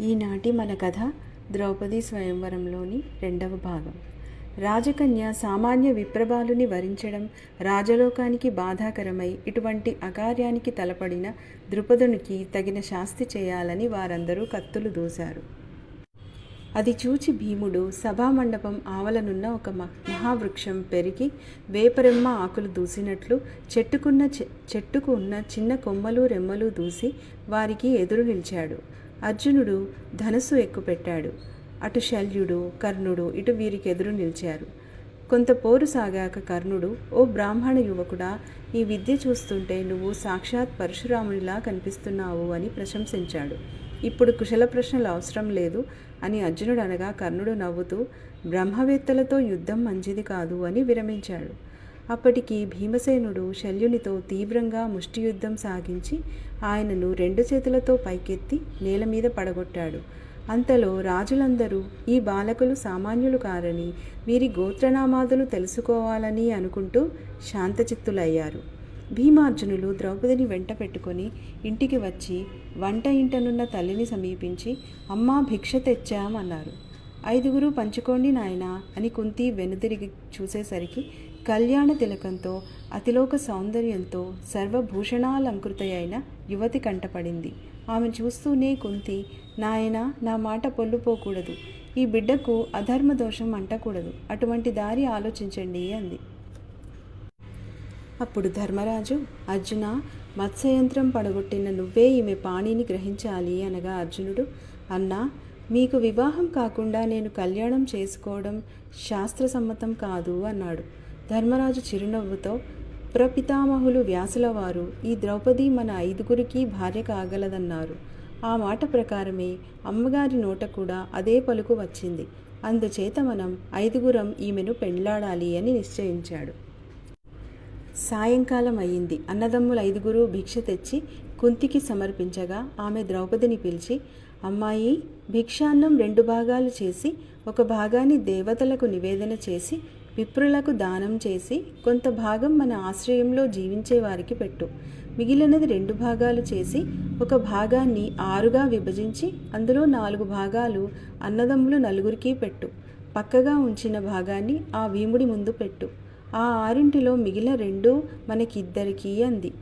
ఈనాటి మన కథ ద్రౌపది స్వయంవరంలోని రెండవ భాగం. రాజకన్య సామాన్య విప్రబాలుని వరించడం రాజలోకానికి బాధాకరమై ఇటువంటి అకార్యానికి తలపడిన ద్రుపదునికి తగిన శాస్తి చేయాలని వారందరూ కత్తులు దూశారు. అది చూచి భీముడు సభామండపం ఆవలనున్న ఒక మ- మహావృక్షం పెరిగి వేపరెమ్మ ఆకులు దూసినట్లు చెట్టుకున్న చె- చెట్టుకు ఉన్న చిన్న కొమ్మలు రెమ్మలు దూసి వారికి ఎదురు నిలిచాడు. అర్జునుడు ధనస్సు ఎక్కుపెట్టాడు. అటు శల్యుడు కర్ణుడు ఇటు వీరికి ఎదురు నిలిచారు. కొంత పోరు సాగాక కర్ణుడు ఓ బ్రాహ్మణ యువకుడా ఈ విద్య చూస్తుంటే నువ్వు సాక్షాత్ పరశురామునిలా కనిపిస్తున్నావు అని ప్రశంసించాడు. ఇప్పుడు కుశల ప్రశ్నలు అవసరం లేదు అని అర్జునుడు అనగా కర్ణుడు నవ్వుతూ బ్రహ్మవేత్తలతో యుద్ధం మంచిది కాదు అని విరమించాడు. అప్పటికి భీమసేనుడు శల్యునితో తీవ్రంగా ముష్టియుద్ధం సాగించి ఆయనను రెండు చేతులతో పైకెత్తి నేల మీద పడగొట్టాడు. అంతలో రాజులందరూ ఈ బాలకులు సామాన్యులు కారని వీరి గోత్రనామాదులు తెలుసుకోవాలని అనుకుంటూ శాంతచిత్తులయ్యారు. భీమార్జునులు ద్రౌపదిని వెంట పెట్టుకొని ఇంటికి వచ్చి వంట ఇంటనున్న తల్లిని సమీపించి అమ్మా భిక్ష తెచ్చామన్నారు. ఐదుగురు పంచుకోండి నాయనా అని కుంతి వెనుదిరిగి చూసేసరికి కళ్యాణ తిలకంతో అతిలోక సౌందర్యంతో సర్వభూషణాలంకృతయైన యువతి కంటపడింది. ఆమె చూస్తూనే కుంతి నాయన నా మాట పొల్లుపోకూడదు. ఈ బిడ్డకు అధర్మ దోషం అంటకూడదు. అటువంటి దారి ఆలోచించండి అంది. అప్పుడు ధర్మరాజు అర్జున మత్స్యయంత్రం పడగొట్టిన నువ్వే ఈమె పాణిని గ్రహించాలి అనగా అర్జునుడు అన్నా మీకు వివాహం కాకుండా నేను కళ్యాణం చేసుకోవడం శాస్త్రసమ్మతం కాదు అన్నాడు. ధర్మరాజు చిరునవ్వుతో ప్రపితామహులు వ్యాసుల వారు ఈ ద్రౌపది మన ఐదుగురికి భార్య కాగలదన్నారు ఆ మాట ప్రకారమే అమ్మగారి నోట కూడా అదే పలుకు వచ్చింది. అందుచేత మనం ఐదుగురం ఈమెను పెళ్ళాడాలి అని నిశ్చయించాడు. సాయంకాలం అయింది అన్నదమ్ముల ఐదుగురు భిక్ష తెచ్చి కుంతికి సమర్పించగా ఆమె ద్రౌపదిని పిలిచి అమ్మాయి భిక్షాన్నం రెండు భాగాలు చేసి ఒక భాగాన్ని దేవతలకు నివేదన చేసి విప్రులకు దానం చేసి కొంత భాగం మన ఆశ్రయంలో జీవించే వారికి పెట్టు. మిగిలినది రెండు భాగాలు చేసి ఒక భాగాన్ని ఆరుగా విభజించి అందులో నాలుగు భాగాలు అన్నదమ్ములు నలుగురికి పెట్టు. పక్కగా ఉంచిన భాగాన్ని ఆ భీముడి ముందు పెట్టు. ఆ ఆరింటిలో మిగిలిన రెండు మనకిద్దరికీ అంది.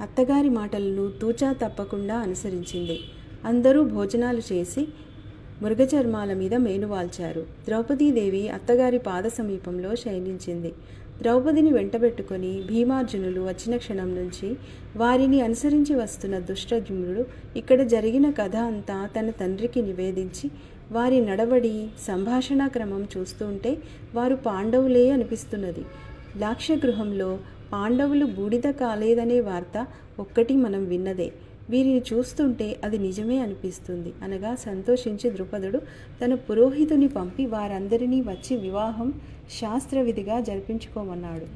అత్తగారి మాటలను తూచా తప్పకుండా అనుసరించింది. అందరూ భోజనాలు చేసి మృగచర్మాల మీద మేనువాల్చారు ద్రౌపదీదేవి అత్తగారి పాద సమీపంలో శయనించింది. ద్రౌపదిని వెంటబెట్టుకొని భీమార్జునులు వచ్చిన క్షణం నుంచి వారిని అనుసరించి వస్తున్న దుష్టజుమ్నుడు ఇక్కడ జరిగిన కథ అంతా తన తండ్రికి నివేదించి వారి నడవడి సంభాషణ క్రమం చూస్తుంటే వారు పాండవులే అనిపిస్తున్నది. లాక్షగృహంలో పాండవులు బూడిద కాలేదనే వార్త ఒక్కటి మనం విన్నదే. వీరిని చూస్తుంటే అది నిజమే అనిపిస్తుంది. అనగా సంతోషించి ద్రుపదుడు తన పురోహితుని పంపి వారందరినీ వచ్చి వివాహం శాస్త్రవిధిగా జరిపించుకోమన్నాడు.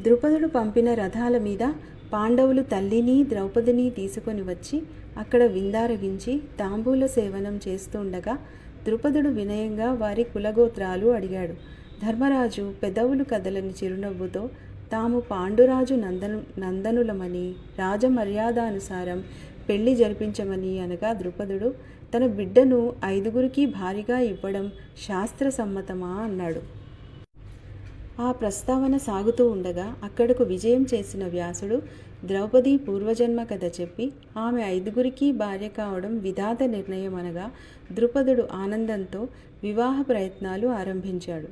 ద్రుపదుడు పంపిన రథాల మీద పాండవులు తల్లిని ద్రౌపదిని తీసుకొని వచ్చి అక్కడ విందారగించి తాంబూల సేవనం చేస్తుండగా ద్రుపదుడు వినయంగా వారి కులగోత్రాలు అడిగాడు. ధర్మరాజు పెదవులు కదలని చిరునవ్వుతో తాము పాండురాజు నందను నందనులమని రాజమర్యాదానుసారం పెళ్ళి జరిపించమని అనగా ద్రుపదుడు తన బిడ్డను ఐదుగురికి భారీగా ఇవ్వడం శాస్త్రసమ్మతమా అన్నాడు. ఆ ప్రస్తావన సాగుతూ ఉండగా అక్కడకు విజయం చేసిన వ్యాసుడు ద్రౌపది పూర్వజన్మ కథ చెప్పి ఆమె ఐదుగురికి భార్య కావడం విధాత నిర్ణయం అనగా ద్రుపదుడు ఆనందంతో వివాహ ప్రయత్నాలు ఆరంభించాడు.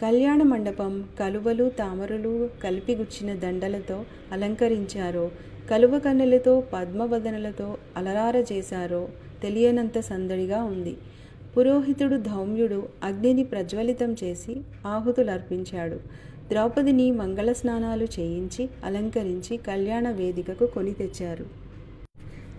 కళ్యాణ మండపం కలువలు తామరలు కలిపిగుచ్చిన దండలతో అలంకరించారో కలువ కన్నులతో పద్మవదనలతో అలరార చేశారో తెలియనంత సందడిగా ఉంది. పురోహితుడు ధౌమ్యుడు అగ్నిని ప్రజ్వలితం చేసి ఆహుతులర్పించాడు. ద్రౌపదిని మంగళ స్నానాలు చేయించి అలంకరించి కళ్యాణ వేదికకు కొని తెచ్చారు.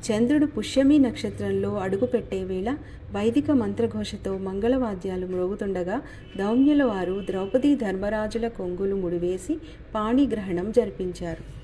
చంద్రుడు పుష్యమి నక్షత్రంలో అడుగుపెట్టే వేళ వైదిక మంత్రఘోషతో మంగళవాద్యాలు మ్రోగుతుండగా దౌమ్యుల వారు ద్రౌపది ధర్మరాజుల కొంగులు ముడివేసి పాణిగ్రహణం జరిపించారు.